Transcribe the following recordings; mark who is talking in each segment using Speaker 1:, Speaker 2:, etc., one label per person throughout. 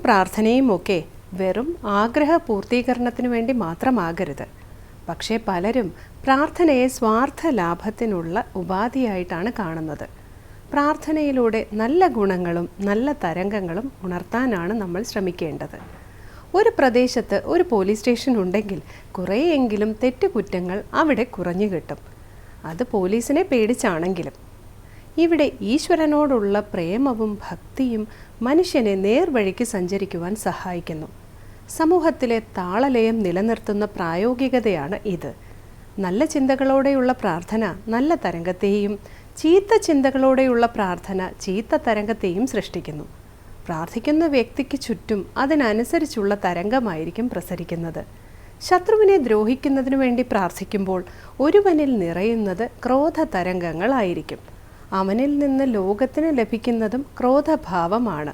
Speaker 1: കീർത്തനവും പ്രാർത്ഥനയും ഒക്കെ വെറും ആഗ്രഹ പൂർത്തീകരണത്തിന് വേണ്ടി മാത്രമാകരുത്. പക്ഷേ പലരും പ്രാർത്ഥനയെ സ്വാർത്ഥ ലാഭത്തിനുള്ള ഉപാധിയായിട്ടാണ് കാണുന്നത്. പ്രാർത്ഥനയിലൂടെ നല്ല ഗുണങ്ങളും നല്ല തരംഗങ്ങളും ഉണർത്താനാണ് നമ്മൾ ശ്രമിക്കേണ്ടത്. ഒരു പ്രദേശത്ത് ഒരു പോലീസ് സ്റ്റേഷൻ ഉണ്ടെങ്കിൽ കുറേയെങ്കിലും തെറ്റുകുറ്റങ്ങൾ അവിടെ കുറഞ്ഞു കിട്ടും അത് പോലീസിനെ പേടിച്ചാണെങ്കിലും. ഇവിടെ ഈശ്വരനോടുള്ള പ്രേമവും ഭക്തിയും മനുഷ്യനെ നേർവഴിക്ക് സഞ്ചരിക്കുവാൻ സഹായിക്കുന്നു. സമൂഹത്തിലെ താളലയം നിലനിർത്തുന്ന പ്രായോഗികതയാണ് ഇത്. നല്ല ചിന്തകളോടെയുള്ള പ്രാർത്ഥന നല്ല തരംഗത്തെയും ചീത്ത ചിന്തകളോടെയുള്ള പ്രാർത്ഥന ചീത്ത തരംഗത്തെയും സൃഷ്ടിക്കുന്നു. പ്രാർത്ഥിക്കുന്ന വ്യക്തിക്ക് ചുറ്റും അതിനനുസരിച്ചുള്ള തരംഗമായിരിക്കും പ്രസരിക്കുന്നത്. ശത്രുവിനെ ദ്രോഹിക്കുന്നതിനു വേണ്ടി പ്രാർത്ഥിക്കുമ്പോൾ ഒരുവനിൽ നിറയുന്നത് ക്രോധ തരംഗങ്ങളായിരിക്കും അവനിൽ നിന്ന് ലോകത്തിന് ലഭിക്കുന്നതും ക്രോധഭാവമാണ്.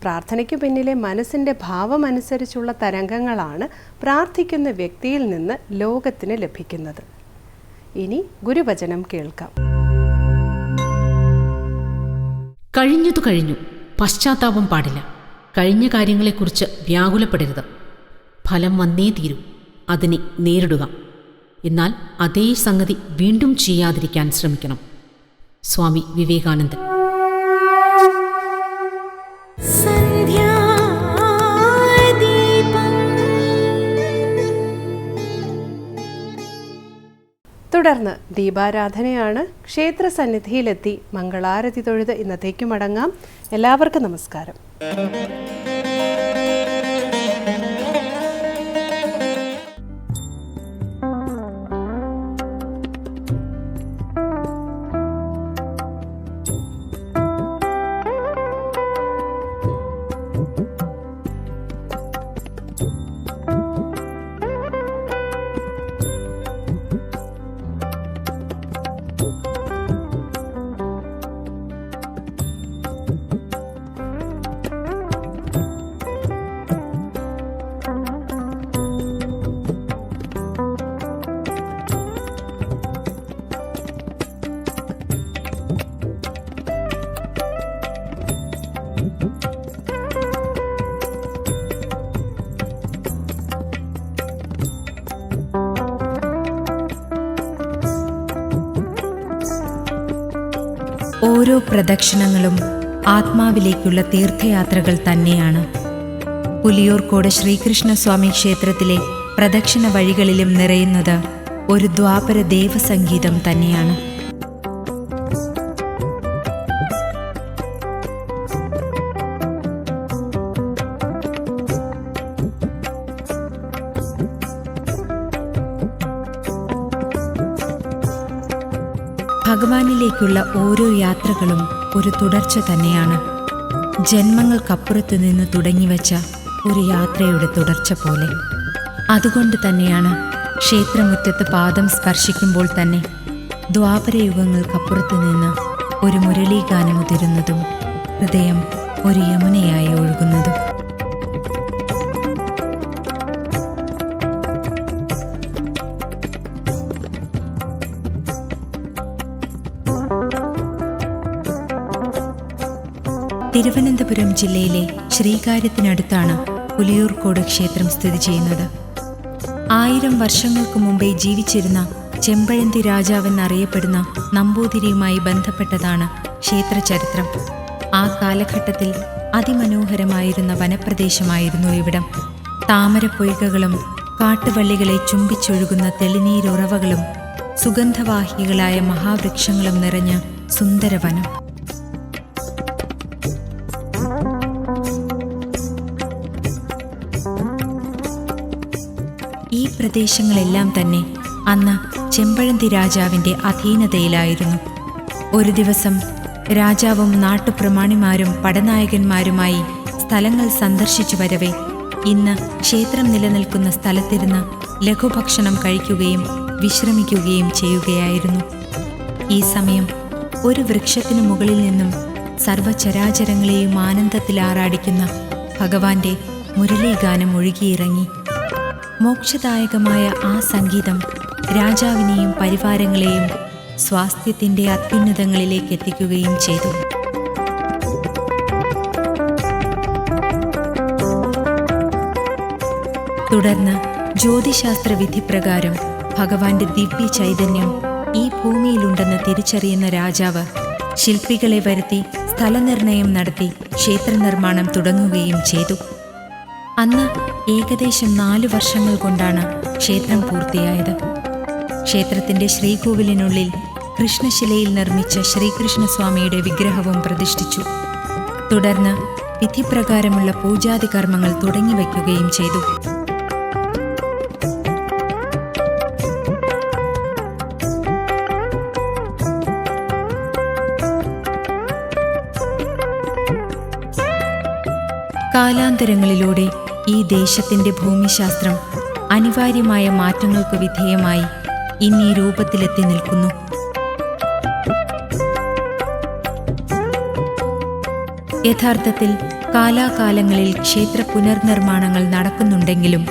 Speaker 1: പ്രാർത്ഥനയ്ക്ക് പിന്നിലെ മനസ്സിന്റെ ഭാവമനുസരിച്ചുള്ള തരംഗങ്ങളാണ് പ്രാർത്ഥിക്കുന്ന വ്യക്തിയിൽ നിന്ന് ലോകത്തിന് ലഭിക്കുന്നത്. ഇനി ഗുരുവചനം കേൾക്കാം.
Speaker 2: കഴിഞ്ഞതു കഴിഞ്ഞു. പശ്ചാത്താപം പാടില്ല. കഴിഞ്ഞ കാര്യങ്ങളെക്കുറിച്ച് വ്യാകുലപ്പെടരുത്. ഫലം വന്നേ തീരൂ. അതിനെ നേരിടുക. എന്നാൽ അതേ സംഗതി വീണ്ടും ചെയ്യാതിരിക്കാൻ ശ്രമിക്കണം. സ്വാമി വിവേകാനന്ദൻ.
Speaker 1: തുടർന്ന് ദീപാരാധനയാണ് ക്ഷേത്ര സന്നിധിയിലെത്തി മംഗളാരതി തൊഴുത് ഇന്നത്തേക്ക് മടങ്ങാം എല്ലാവർക്കും നമസ്കാരം.
Speaker 3: ഓരോ പ്രദക്ഷിണങ്ങളും ആത്മാവിലേക്കുള്ള തീർത്ഥയാത്രകൾ തന്നെയാണ്. പുലിയൂർക്കോട് ശ്രീകൃഷ്ണസ്വാമി ക്ഷേത്രത്തിലെ പ്രദക്ഷിണ വഴികളിലും നിറയുന്നത് ഒരു ദ്വാപര ദേവസംഗീതം തന്നെയാണ്. ഭഗവാനിലേക്കുള്ള ഓരോ യാത്രകളും ഒരു തുടർച്ച തന്നെയാണ്. ജന്മങ്ങൾക്കപ്പുറത്ത് നിന്ന് തുടങ്ങിവെച്ച ഒരു യാത്രയുടെ തുടർച്ച പോലെ. അതുകൊണ്ട് തന്നെയാണ് ക്ഷേത്രമുറ്റത്ത് പാദം സ്പർശിക്കുമ്പോൾ തന്നെ ദ്വാപരയുഗങ്ങൾക്കപ്പുറത്ത് നിന്ന് ഒരു മുരളീഗാനം മുരളീഗാനമുതിരുന്നതും ഹൃദയം ഒരു യമുനയായി ഒഴുകുന്നതും. തിരുവനന്തപുരം ജില്ലയിലെ ശ്രീകാര്യത്തിനടുത്താണ് പുലിയൂർക്കോട് ക്ഷേത്രം സ്ഥിതി ചെയ്യുന്നത്. ആയിരം വർഷങ്ങൾക്ക് മുമ്പേ ജീവിച്ചിരുന്ന ചെമ്പഴന്തി രാജാവെന്നറിയപ്പെടുന്ന നമ്പൂതിരിയുമായി ബന്ധപ്പെട്ടതാണ് ക്ഷേത്രചരിത്രം ആ കാലഘട്ടത്തിൽ അതിമനോഹരമായിരുന്ന വനപ്രദേശമായിരുന്നു ഇവിടം. താമരപ്പൊയ്കകളും കാട്ടുവള്ളികളെ ചുംബിച്ചൊഴുകുന്ന തെളിനീരുറവകളും സുഗന്ധവാഹികളായ മഹാവൃക്ഷങ്ങളും നിറഞ്ഞ സുന്ദരവനം. പ്രദേശങ്ങളെല്ലാം തന്നെ അന്ന് ചെമ്പഴന്തി രാജാവിന്റെ അധീനതയിലായിരുന്നു. ഒരു ദിവസം രാജാവും നാട്ടുപ്രമാണിമാരും പടനായകന്മാരുമായി സ്ഥലങ്ങൾ സന്ദർശിച്ചു വരവേ. ഇന്ന് ക്ഷേത്രം നിലനിൽക്കുന്ന സ്ഥലത്തിരുന്ന് ലഘുഭക്ഷണം കഴിക്കുകയും വിശ്രമിക്കുകയും ചെയ്യുകയായിരുന്നു. ഈ സമയം ഒരു വൃക്ഷത്തിനു മുകളിൽ നിന്നും സർവചരാചരങ്ങളെയും ആനന്ദത്തിൽ ആറാടിക്കുന്ന ഭഗവാന്റെ മുരളീഗാനം ഒഴുകിയിറങ്ങി. മോക്ഷദായകമായ ആ സംഗീതം രാജാവിനെയും പരിവാരങ്ങളെയും സ്വാസ്ഥ്യത്തിന്റെ അത്യുന്നതങ്ങളിലേക്ക് എത്തിക്കുകയും ചെയ്തു. തുടർന്ന് ജ്യോതിശാസ്ത്ര വിധിപ്രകാരം ഭഗവാന്റെ ദിവ്യ ചൈതന്യം ഈ ഭൂമിയിലുണ്ടെന്ന് തിരിച്ചറിയുന്ന രാജാവ് ശില്പികളെ വരുത്തി സ്ഥലനിർണയം നടത്തി ക്ഷേത്രനിർമ്മാണം തുടങ്ങുകയും ചെയ്തു. അന്ന് ഏകദേശം നാലു വർഷങ്ങൾ കൊണ്ടാണ് ക്ഷേത്രം പൂർത്തിയായത്. ക്ഷേത്രത്തിന്റെ ശ്രീകോവിലിനുള്ളിൽ കൃഷ്ണശിലയിൽ നിർമ്മിച്ച ശ്രീകൃഷ്ണസ്വാമിയുടെ വിഗ്രഹവും പ്രതിഷ്ഠിച്ചു. തുടർന്ന് വിധിപ്രകാരമുള്ള പൂജാതി കർമ്മങ്ങൾ തുടങ്ങിവെക്കുകയും ചെയ്തു. കാലാന്തരങ്ങളിലൂടെ ഈ ദേശത്തിന്റെ ഭൂമിശാസ്ത്രം അനിവാര്യമായ മാറ്റങ്ങൾക്ക് വിധേയമായി ഇന്നീ രൂപത്തിലെത്തി നിൽക്കുന്നു. യഥാർത്ഥത്തിൽ കാലാകാലങ്ങളിൽ ക്ഷേത്ര പുനർനിർമ്മാണങ്ങൾ നടക്കുന്നുണ്ടെങ്കിലും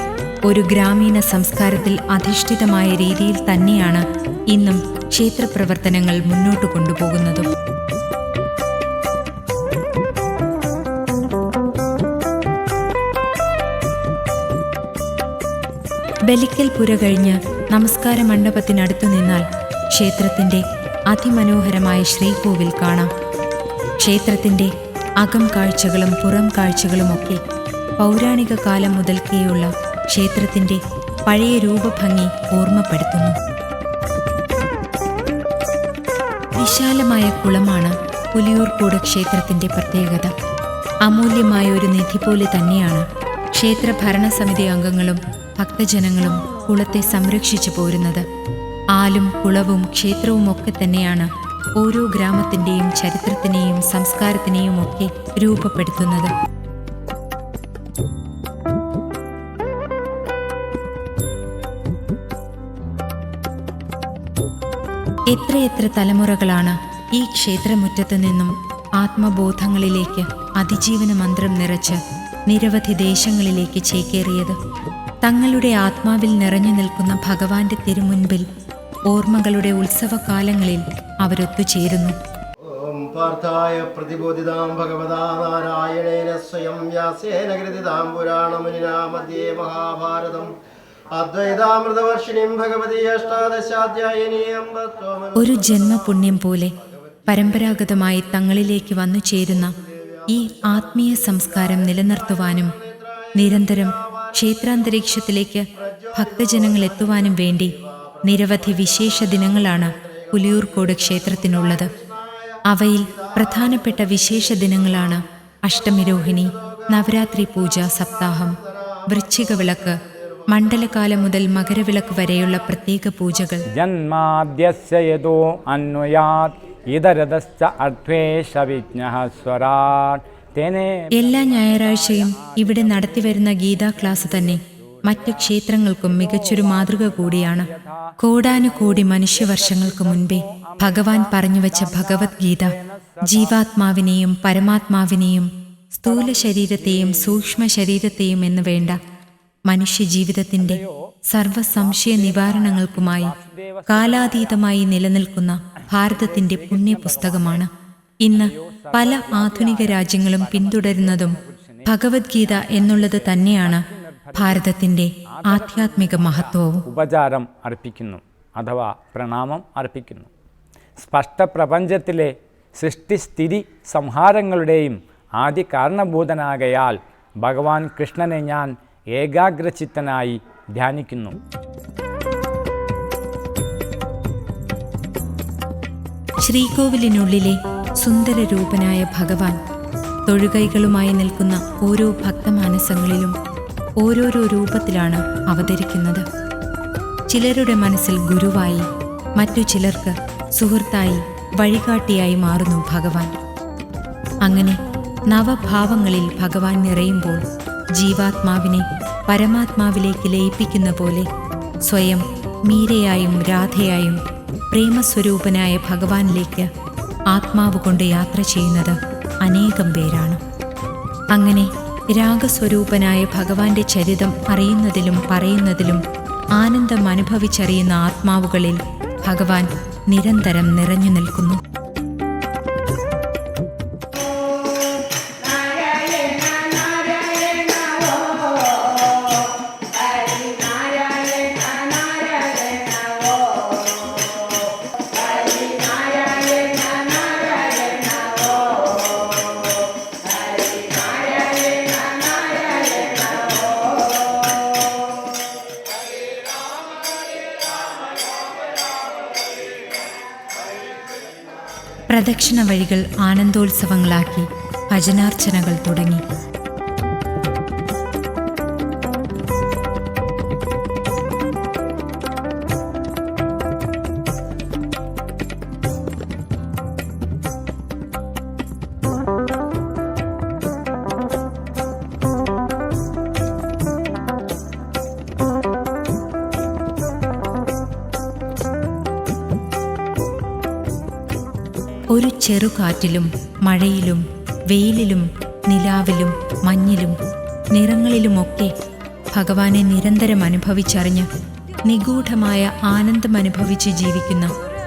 Speaker 3: ഒരു ഗ്രാമീണ സംസ്കാരത്തിൽ അധിഷ്ഠിതമായ രീതിയിൽ തന്നെയാണ് ഇന്നും ക്ഷേത്രപ്രവർത്തനങ്ങൾ മുന്നോട്ട് കൊണ്ടുപോകുന്നതും. ബലിക്കൽ പുര കഴിഞ്ഞ് നമസ്കാര മണ്ഡപത്തിനടുത്തു നിന്നാൽ ക്ഷേത്രത്തിന്റെ അതിമനോഹരമായ ശ്രീകോവിൽ കാണാം. ക്ഷേത്രത്തിന്റെ അകം കാഴ്ചകളും പുറം കാഴ്ചകളുമൊക്കെ പൗരാണിക കാലം മുതൽക്കേയുള്ള ക്ഷേത്രത്തിന്റെ പഴയ രൂപഭംഗി ഓർമ്മപ്പെടുത്തുന്നു. വിശാലമായ കുളമാണ് പുലിയൂർക്കോട് ക്ഷേത്രത്തിന്റെ പ്രത്യേകത. അമൂല്യമായ ഒരു നിധി പോലെ തന്നെയാണ് ക്ഷേത്ര ഭരണസമിതി അംഗങ്ങളും ഭക്തജനങ്ങളും കുളത്തെ സംരക്ഷിച്ചു പോരുന്നത്. ആലും കുളവും ക്ഷേത്രവും ഒക്കെ തന്നെയാണ് ഓരോ ഗ്രാമത്തിന്റെയും ചരിത്രത്തിനെയും സംസ്കാരത്തിനെയും ഒക്കെ രൂപപ്പെടുത്തുന്നത്. എത്രയെത്ര തലമുറകളാണ് ഈ ക്ഷേത്രമുറ്റത്ത് നിന്നും ആത്മബോധങ്ങളിലേക്ക് അതിജീവന മന്ത്രം നിറച്ച് നിരവധി ദേശങ്ങളിലേക്ക് ചേക്കേറിയത്. തങ്ങളുടെ ആത്മാവിൽ നിറഞ്ഞു നിൽക്കുന്ന ഭഗവാന്റെ തിരുമുൻപിൽ ഓർമ്മകളുടെ ഉത്സവകാലങ്ങളിൽ അവരൊത്തുചേരുന്നു.
Speaker 4: പാർത്ഥായ പ്രതിബോധിതാം ഭഗവതാ നാരായണേന സ്വയം വ്യാസേന കൃതിതാം പുരാണമുനിനാ മധ്യേ മഹാഭാരതം. അദ്വൈതാമൃതവർഷിണീം ഭഗവതി അഷ്ടാദശാധ്യായനീയം
Speaker 3: ഒരു ജന്മപുണ്യം പോലെ പരമ്പരാഗതമായി തങ്ങളിലേക്ക് വന്നു ചേരുന്ന ഈ ആത്മീയ സംസ്കാരം നിലനിർത്തുവാനും നിരന്തരം ക്ഷേത്രാന്തരീക്ഷത്തിലേക്ക് ഭക്തജനങ്ങൾ എത്തുവാനും വേണ്ടി നിരവധി വിശേഷ ദിനങ്ങളാണ് പുലിയൂർക്കോട് ക്ഷേത്രത്തിനുള്ളത്. അവയിൽ പ്രധാനപ്പെട്ട വിശേഷ ദിനങ്ങളാണ് അഷ്ടമിരോഹിണി നവരാത്രി പൂജ സപ്താഹം വൃശ്ചിക വിളക്ക് മണ്ഡലകാലം മുതൽ മകരവിളക്ക് വരെയുള്ള പ്രത്യേക പൂജകൾ.
Speaker 5: ജന്മാദ്യസ്യ യതോ അന്വയാത് ഇതരതശ്ച അധ്വേഷ വിജ്ഞ സ്വരാട്
Speaker 3: എല്ലാ ഞായറാഴ്ചയും ഇവിടെ നടത്തിവരുന്ന ഗീതാ ക്ലാസ് തന്നെ മറ്റ് ക്ഷേത്രങ്ങൾക്കും മികച്ചൊരു മാതൃക കൂടിയാണ്. കോടാനുകോടി മനുഷ്യവർഷങ്ങൾക്ക് മുൻപേ ഭഗവാൻ പറഞ്ഞുവച്ച ഭഗവത്ഗീത ജീവാത്മാവിനെയും പരമാത്മാവിനെയും സ്ഥൂല ശരീരത്തെയും സൂക്ഷ്മ ശരീരത്തെയും എന്ന് വേണ്ട മനുഷ്യജീവിതത്തിന്റെ സർവസംശയ നിവാരണങ്ങൾക്കുമായി കാലാതീതമായി നിലനിൽക്കുന്ന ഭാരതത്തിന്റെ പുണ്യപുസ്തകമാണ് ഇന്ന് പല ആധുനിക രാജ്യങ്ങളും പിന്തുടരുന്നതും ഭഗവത്ഗീത എന്നുള്ളത് തന്നെയാണ് ഭാരതത്തിന്റെ ആധ്യാത്മിക മഹത്വവും.
Speaker 5: ഉപചാരം അർപ്പിക്കുന്നു അഥവാ പ്രണാമം അർപ്പിക്കുന്നു. സ്പഷ്ട പ്രപഞ്ചത്തിലെ സൃഷ്ടിസ്ഥിതി സംഹാരങ്ങളുടെയും ആദ്യ കാരണഭൂതനാകയാൽ ഭഗവാൻ കൃഷ്ണനെ ഞാൻ ഏകാഗ്രചിത്തനായി ധ്യാനിക്കുന്നു.
Speaker 3: ശ്രീകോവിലിനുള്ളിലെ സുന്ദരരൂപനായ ഭഗവാൻ തൊഴുകൈകളുമായി നിൽക്കുന്ന ഓരോ ഭക്തമാനസങ്ങളിലും ഓരോരോ രൂപത്തിലാണ് അവതരിക്കുന്നത്. ചിലരുടെ മനസ്സിൽ ഗുരുവായി മറ്റു ചിലർക്ക് സുഹൃത്തായി വഴികാട്ടിയായി മാറുന്നു ഭഗവാൻ. അങ്ങനെ നവഭാവങ്ങളിൽ ഭഗവാൻ നിറയുമ്പോൾ ജീവാത്മാവിനെ പരമാത്മാവിലേക്ക് ലയിപ്പിക്കുന്ന പോലെ സ്വയം മീരയായും രാധയായും പ്രേമസ്വരൂപനായ ഭഗവാനിലേക്ക് ആത്മാവ് കൊണ്ട് യാത്ര ചെയ്യുന്നത് അനേകം പേരാണ്. അങ്ങനെ രാഗസ്വരൂപനായ ഭഗവാന്റെ ചരിതം അറിയുന്നതിലും പറയുന്നതിലും ആനന്ദം അനുഭവിച്ചറിയുന്ന ആത്മാവുകളിൽ ഭഗവാൻ നിരന്തരം നിറഞ്ഞു നിൽക്കുന്നു. പ്രദക്ഷിണ വഴികൾ ആനന്ദോത്സവങ്ങളാക്കി ഭജനാർച്ചനകൾ തുടങ്ങി. ചെറുകാറ്റിലും മഴയിലും വെയിലിലും നിലാവിലും മഞ്ഞിലും നിറങ്ങളിലുമൊക്കെ ഭഗവാനെ നിരന്തരം അനുഭവിച്ചറിഞ്ഞ് നിഗൂഢമായ ആനന്ദമനുഭവിച്ച് ജീവിക്കുന്ന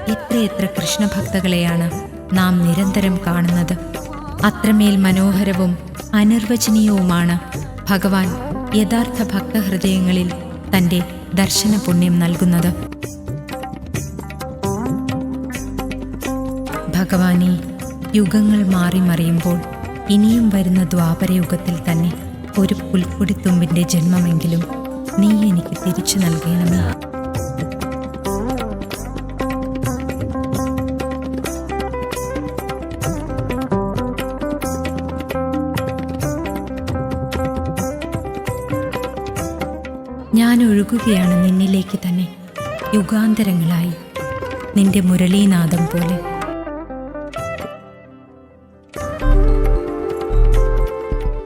Speaker 3: എത്രയെത്ര കൃഷ്ണഭക്തകളെയാണ് നാം നിരന്തരം കാണുന്നത്. അത്രമേൽ മനോഹരവും അനിർവചനീയവുമാണ് ഭഗവാൻ യഥാർത്ഥ ഭക്തഹൃദയങ്ങളിൽ തന്റെ ദർശന പുണ്യം നൽകുന്നത്. ഭഗവാനെ യുഗങ്ങൾ മാറി മറിയുമ്പോൾ ഇനിയും വരുന്ന ദ്വാപരയുഗത്തിൽ തന്നെ ഒരു പുൽക്കൊടിത്തുമ്പിന്റെ ജന്മമെങ്കിലും നീ എനിക്ക് തിരിച്ചു നൽകണമേ. ഞാൻ ഒഴുകുകയാണ് നിന്നിലേക്ക് തന്നെ യുഗാന്തരങ്ങളായി. നിന്റെ മുരളീനാദം പോലെ